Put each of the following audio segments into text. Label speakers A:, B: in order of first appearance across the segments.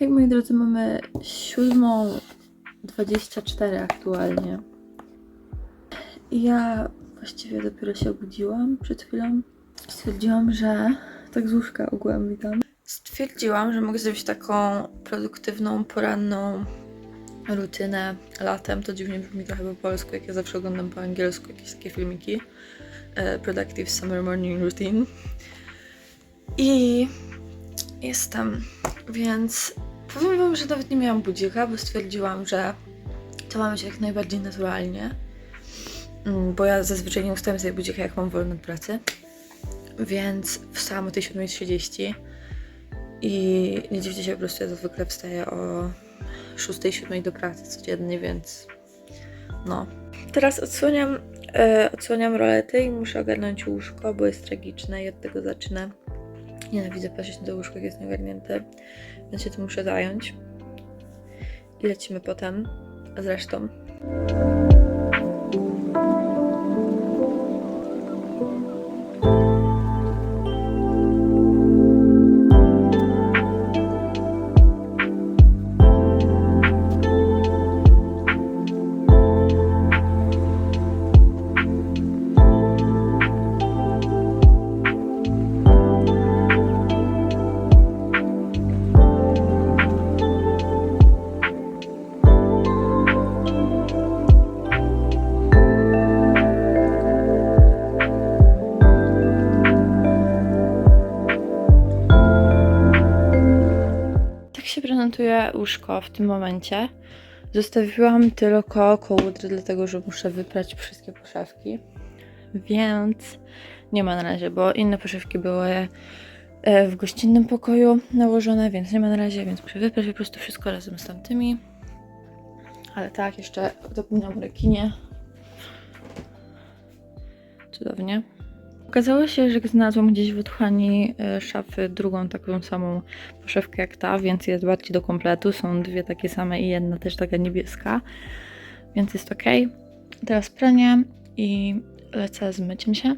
A: Hej moi drodzy, mamy 7.24 aktualnie. Ja właściwie dopiero się obudziłam przed chwilą. Stwierdziłam, że tak z łóżka ogółem witam. Stwierdziłam, że mogę zrobić taką produktywną, poranną rutynę latem. To dziwnie brzmi trochę po polsku, jak ja zawsze oglądam po angielsku jakieś takie filmiki. E, Productive Summer Morning Routine. I jestem, więc powiem wam, że nawet nie miałam budzika, bo stwierdziłam, że to ma być jak najbardziej naturalnie. Mm, Bo ja zazwyczaj nie ustawiam sobie budzika, jak mam wolne od pracy. Więc wstałam o tej 7.30 i nie dziwcie się, po prostu ja zwykle wstaję o 6-7 do pracy codziennie, więc no. Teraz odsłaniam, e, odsłaniam rolety i muszę ogarnąć łóżko, bo jest tragiczne i od tego zacznę. Nienawidzę patrzeć na to łóżko, jak jest nieogarnięte, więc się tym muszę zająć. I lecimy potem z się prezentuje łóżko w tym momencie. Zostawiłam tylko kołdry, dlatego że muszę wyprać wszystkie poszewki. Więc nie ma na razie, bo inne poszewki były e, w gościnnym pokoju nałożone, więc nie ma na razie, więc muszę wyprać po prostu wszystko razem z tamtymi. Ale tak, jeszcze zapomniałam o rekinie. Cudownie. Okazało się, że znalazłam gdzieś w otchłani e, szafy drugą taką samą poszewkę jak ta, więc jest bardziej do kompletu. Są dwie takie same i jedna też taka niebieska, więc jest ok. Teraz pranie i lecę z myciem się.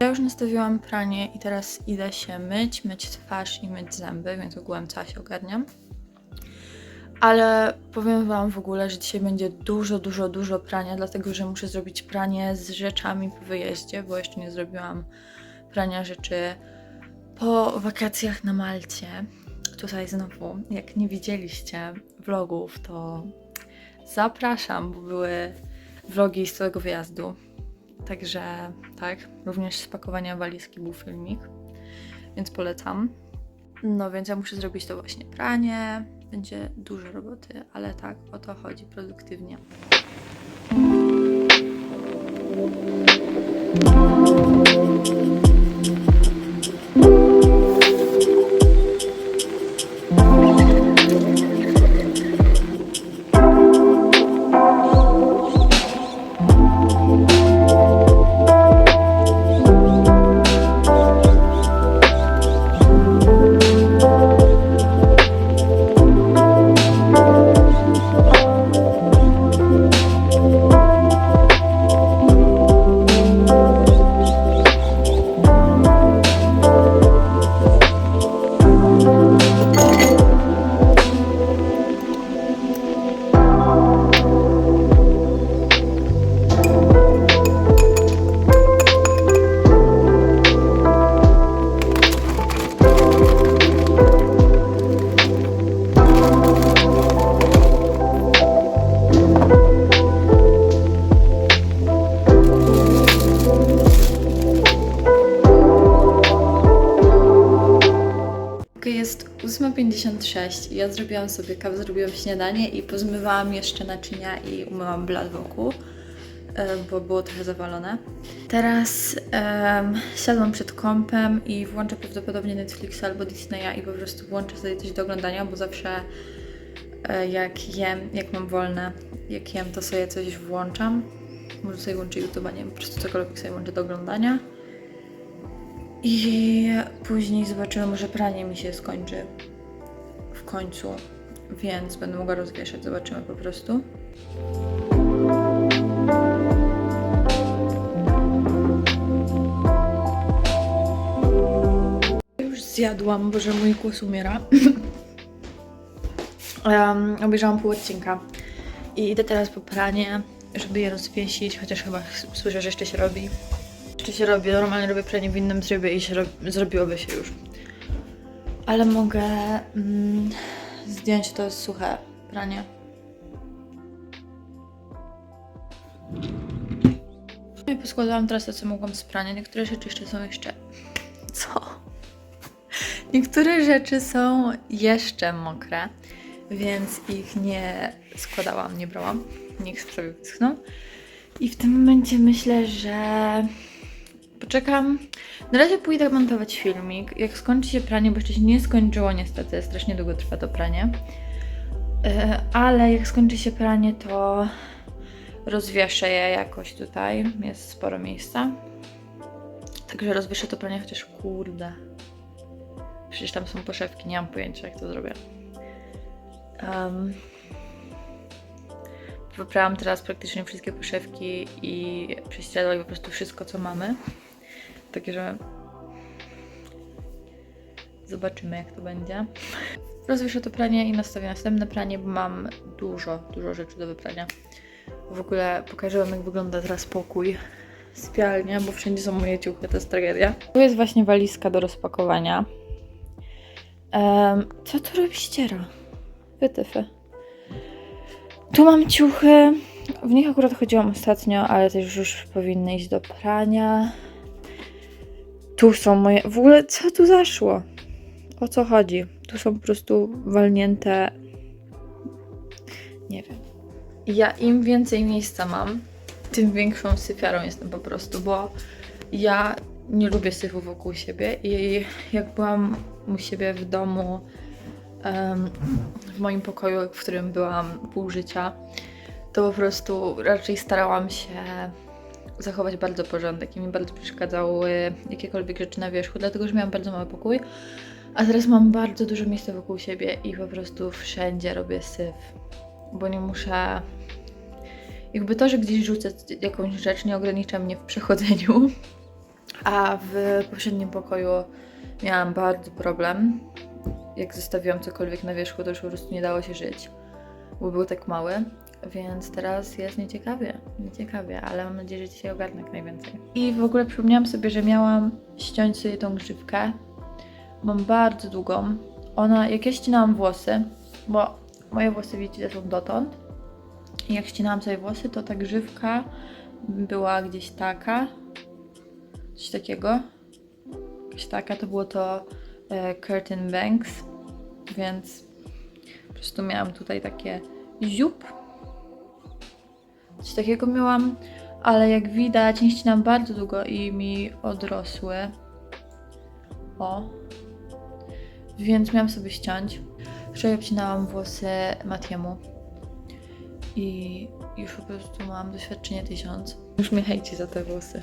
A: Ja już nastawiłam pranie i teraz idę się myć, myć twarz i myć zęby, więc ogółem cała się ogarniam. Ale powiem Wam w ogóle, że dzisiaj będzie dużo, dużo, dużo prania, dlatego że muszę zrobić pranie z rzeczami po wyjeździe, bo jeszcze nie zrobiłam prania rzeczy po wakacjach na Malcie. Tutaj znowu, jak nie widzieliście vlogów, to zapraszam, bo były vlogi z całego wyjazdu. Także tak, również z pakowania walizki był filmik, więc polecam. No więc ja muszę zrobić to właśnie pranie. Będzie dużo roboty, ale tak, o to chodzi produktywnie. Okej, 8.56 i ja zrobiłam sobie kawę, zrobiłam śniadanie i pozmywałam jeszcze naczynia i umyłam blat wokół, e, bo było trochę zawalone. Teraz em, siadłam przed kompem i włączę prawdopodobnie Netflixa albo Disneya i po prostu włączę sobie coś do oglądania, bo zawsze e, jak jem, jak mam wolne, jak jem, to sobie coś włączam. Może sobie włączę YouTube'a, nie wiem, po prostu cokolwiek sobie włączę do oglądania. I później zobaczymy, może pranie mi się skończy końcu, więc będę mogła rozwieszać. Zobaczymy po prostu. zjadłam, bo że mój głos umiera. um, obejrzałam pół odcinka i idę teraz po pranie, żeby je rozwiesić, chociaż chyba słyszę, że jeszcze się robi. Jeszcze się robi, normalnie robię pranie w innym trybie i się rob, zrobiłoby się już. Ale mogę mm, zdjąć to suche pranie. Ja poskładałam teraz to, co mogłam z prania. Niektóre rzeczy jeszcze są jeszcze... Co? Niektóre rzeczy są jeszcze mokre, więc ich nie składałam, nie brałam. Niech sobie wyschną. I w tym momencie myślę, że poczekam. Na razie pójdę montować filmik. Jak skończy się pranie, bo jeszcze się nie skończyło niestety, strasznie długo trwa to pranie. Yy, Ale jak skończy się pranie, to rozwieszę je jakoś tutaj. Jest sporo miejsca. Także rozwieszę to pranie, chociaż kurde. Przecież tam są poszewki, nie mam pojęcia jak to zrobię. Um, wyprałam teraz praktycznie wszystkie poszewki i prześcieradła i po prostu wszystko co mamy. Także zobaczymy jak to będzie. Rozwieszę to pranie i nastawię następne pranie, bo mam dużo, dużo rzeczy do wyprania. W ogóle pokażę wam jak wygląda teraz pokój, sypialnia, bo wszędzie są moje ciuchy, to jest tragedia. Tu jest właśnie walizka do rozpakowania. Em, co tu robi ściera? Wytyfy. Tu mam ciuchy. W nich akurat chodziłam ostatnio, ale też już powinny iść do prania. Tu są moje. W ogóle co tu zaszło? O co chodzi? Tu są po prostu walnięte. Nie wiem. Ja im więcej miejsca mam, tym większą syfiarą jestem po prostu, bo ja nie lubię syfu wokół siebie i jak byłam u siebie w domu, w moim pokoju, w którym byłam pół życia, to po prostu raczej starałam się zachować bardzo porządek i mi bardzo przeszkadzały jakiekolwiek rzeczy na wierzchu, dlatego że miałam bardzo mały pokój, a teraz mam bardzo dużo miejsca wokół siebie i po prostu wszędzie robię syf, bo nie muszę... Jakby to, że gdzieś rzucę jakąś rzecz nie ogranicza mnie w przechodzeniu, a w poprzednim pokoju miałam bardzo problem. Jak zostawiłam cokolwiek na wierzchu, to już po prostu nie dało się żyć, bo był tak mały. Więc teraz jest nieciekawie, nieciekawie, ale mam nadzieję, że dzisiaj ogarnę jak najwięcej. I w ogóle przypomniałam sobie, że miałam ściąć sobie tą grzywkę. Mam bardzo długą. Ona, jak ja ścinałam włosy, bo moje włosy widzicie są dotąd. I jak ścinałam sobie włosy, to ta grzywka była gdzieś taka. Coś takiego. Jakaś taka, to było to e, Curtain Banks, więc po prostu miałam tutaj takie ziup. Coś takiego miałam, ale jak widać, nie ścinam bardzo długo i mi odrosły. O. Więc miałam sobie ściąć. Wczoraj obcinałam włosy Matiemu. I już po prostu mam doświadczenie tysiąc. Już mnie hejci za te włosy.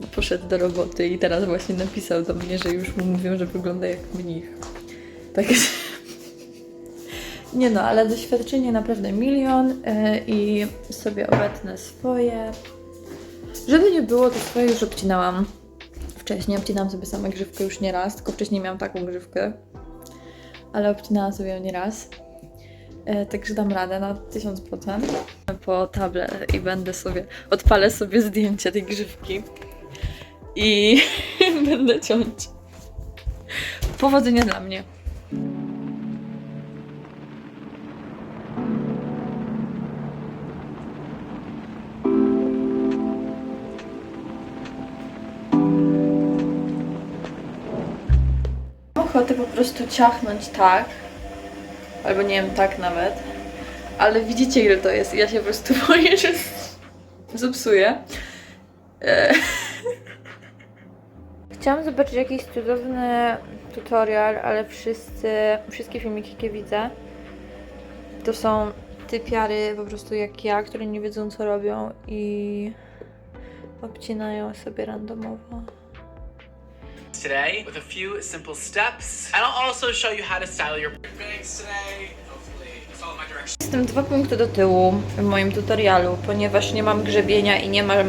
A: Bo Poszedł do roboty i teraz właśnie napisał do mnie, że już mu mówią, że wygląda jak mnich. Także... Nie no, ale doświadczenie naprawdę milion yy, i sobie obetnę swoje. Żeby nie było, to swoje już obcinałam wcześniej. Obcinałam sobie samą grzywkę już nie raz, tylko wcześniej miałam taką grzywkę. Ale obcinałam sobie ją nie raz. E, Także dam radę na 1000%. Po tablet i będę sobie, odpalę sobie zdjęcie tej grzywki i będę ciąć. Powodzenia dla mnie. Prostu ciachnąć tak, albo nie wiem, tak nawet, ale widzicie ile to jest. Ja się po prostu boję, że zepsuję. E. Chciałam zobaczyć jakiś cudowny tutorial, ale wszyscy, wszystkie filmiki, jakie widzę, to są typiary po prostu jak ja, które nie wiedzą co robią i obcinają sobie randomowo.
B: Today with a few simple steps. And I'll also show you how to style your bangs today. Hopefully, follow my directions.
A: Jestem dwa punkty do tyłu w moim tutorialu, ponieważ nie mam grzebienia i nie mam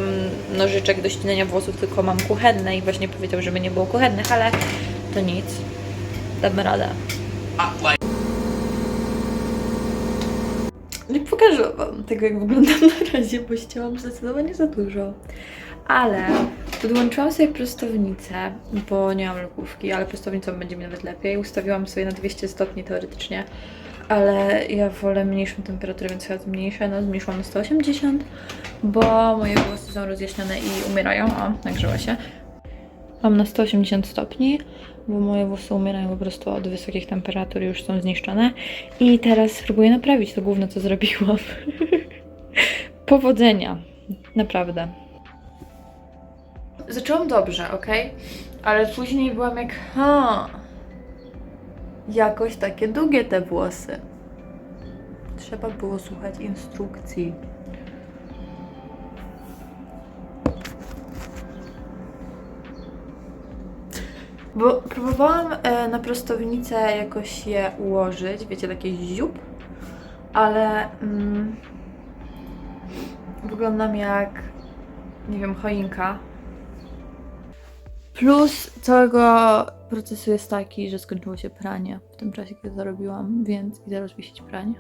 A: nożyczek do ścinania włosów, tylko mam kuchenne i właśnie powiedział, żeby nie było kuchennych, ale to nic. Damy radę. Nie pokażę wam tego, jak wyglądam na razie, bo ścięłam zdecydowanie za dużo. Ale podłączyłam sobie prostownicę, bo nie mam lukówki, ale prostownicą będzie mi nawet lepiej. Ustawiłam sobie na 200 stopni teoretycznie, ale ja wolę mniejszą temperaturę, więc chyba zmniejszę. No, zmniejszyłam na 180, bo moje włosy są rozjaśnione i umierają. O, nagrzeła się. Mam na 180 stopni, bo moje włosy umierają po prostu od wysokich temperatur już są zniszczone. I teraz spróbuję naprawić to główne, co zrobiłam. Powodzenia. Naprawdę. Zaczęłam dobrze, ok? Ale później byłam jak, ha, jakoś takie długie te włosy. Trzeba było słuchać instrukcji. Bo próbowałam e, na prostownicę jakoś je ułożyć, wiecie, takie ziup, ale mm, wyglądam jak, nie wiem, choinka. Plus całego procesu jest taki, że skończyło się pranie w tym czasie, kiedy to robiłam, więc idę rozwisić pranie.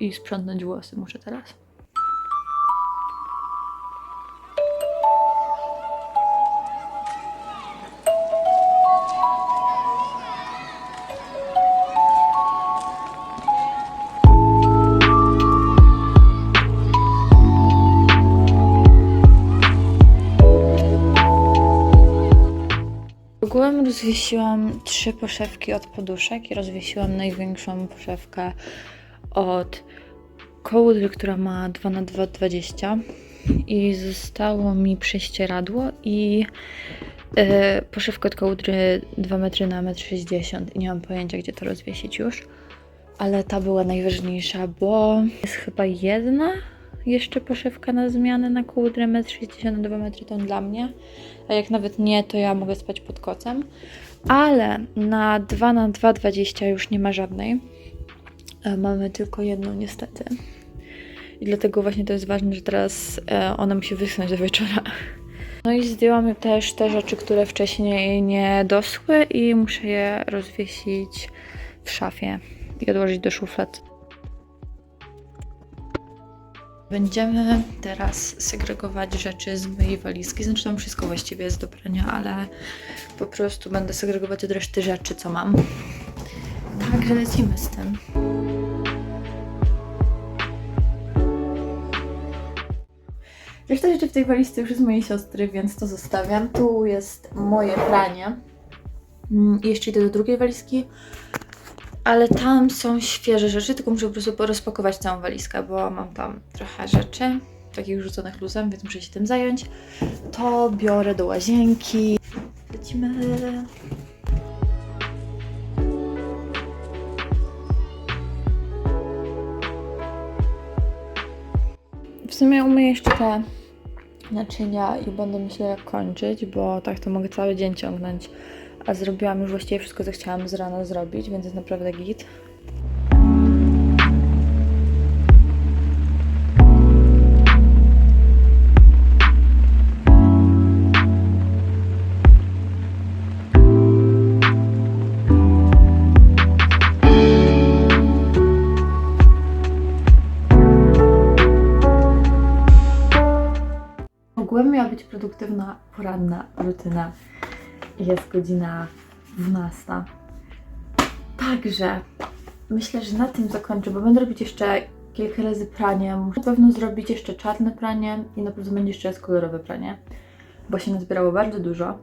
A: I sprzątnąć włosy muszę teraz. Rozwiesiłam trzy poszewki od poduszek i rozwiesiłam największą poszewkę od kołdry, która ma 2 na 2,20 i zostało mi prześcieradło i yy, poszewkę od kołdry 2 metry na 1,60 m i nie mam pojęcia, gdzie to rozwiesić już. Ale ta była najważniejsza, bo jest chyba jedna jeszcze poszewka na zmianę na kołdrę 1,60 m na 2 metry, to dla mnie. A jak nawet nie, to ja mogę spać pod kocem. Ale na 2 na 2,20 już nie ma żadnej. E, Mamy tylko jedną niestety. I dlatego właśnie to jest ważne, że teraz e, ona musi wyschnąć do wieczora. No i zdjęłam też te rzeczy, które wcześniej nie doschły i muszę je rozwiesić w szafie i odłożyć do szuflad. Będziemy teraz segregować rzeczy z mojej walizki. Znaczy tam wszystko właściwie jest do prania, ale po prostu będę segregować od reszty rzeczy, co mam. Także lecimy z tym. Reszta rzeczy w tej walizce już jest mojej siostry, więc to zostawiam. Tu jest moje pranie. Mm, I jeszcze idę do drugiej walizki. Ale tam są świeże rzeczy, tylko muszę po prostu rozpakować całą walizkę, bo mam tam trochę rzeczy, takich rzuconych luzem, więc muszę się tym zająć. To biorę do łazienki. Lecimy. W sumie umyję jeszcze te naczynia i będę myślę kończyć, bo tak to mogę cały dzień ciągnąć. A zrobiłam już właściwie wszystko, co chciałam z rana zrobić, więc jest naprawdę git. Produktywna poranna rutyna. Jest godzina 12. Także myślę, że na tym zakończę, bo będę robić jeszcze kilka razy pranie. Muszę na pewno zrobić jeszcze czarne pranie i na pewno będzie jeszcze raz kolorowe pranie, bo się nazbierało bardzo dużo.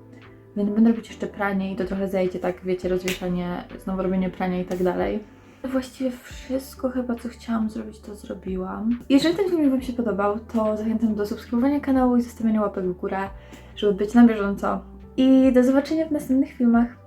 A: Więc będę robić jeszcze pranie i to trochę zajdzie, tak wiecie, rozwieszanie, znowu robienie prania i tak dalej. Właściwie wszystko chyba, co chciałam zrobić, to zrobiłam. Jeżeli ten film Wam się podobał, to zachęcam do subskrybowania kanału i zostawiania łapek w górę, żeby być na bieżąco. I do zobaczenia w następnych filmach.